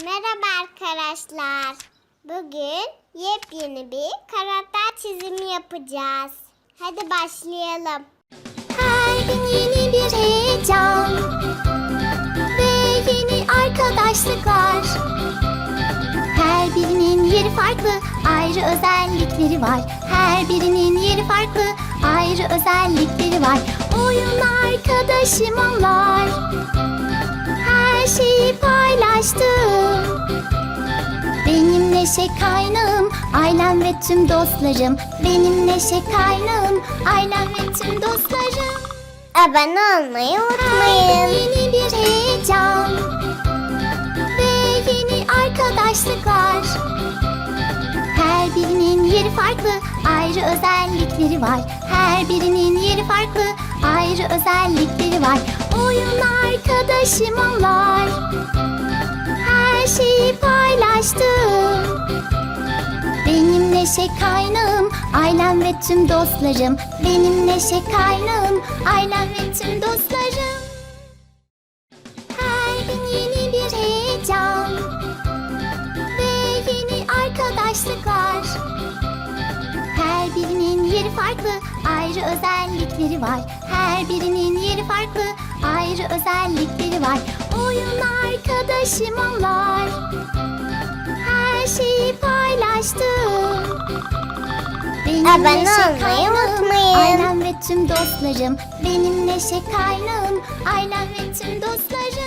Merhaba arkadaşlar. Bugün yepyeni bir karakter çizimi yapacağız. Hadi başlayalım. Her gün yeni bir heyecan ve yeni arkadaşlıklar. Her birinin yeri farklı, ayrı özellikleri var. Her birinin yeri farklı, ayrı özellikleri var. Oyun arkadaşım onlar. Her paylaştım. Benim neşe kaynağım, ailem ve tüm dostlarım. Benim neşe kaynağım, ailem ve tüm dostlarım. Abone olmayı unutmayın. Yeni bir heyecan ve yeni arkadaşlıklar. Her birinin yeri farklı, ayrı özellikleri var. Her birinin yeri farklı, ayrı özellikleri var. Oyun arkadaşım onlar. Neşe kaynağım, ailem ve tüm dostlarım. Benim neşe kaynağım, ailem ve tüm dostlarım. Her gün yeni bir heyecan ve yeni arkadaşlıklar. Her birinin yeri farklı, ayrı özellikleri var. Her birinin yeri farklı, ayrı özellikleri var. Oyun arkadaşım onlar. Her şeyi paylaştım. Abone olmayı unutmayın. Ailem ve tüm dostlarım. Benim neşe kaynağım, ailem ve tüm dostlarım.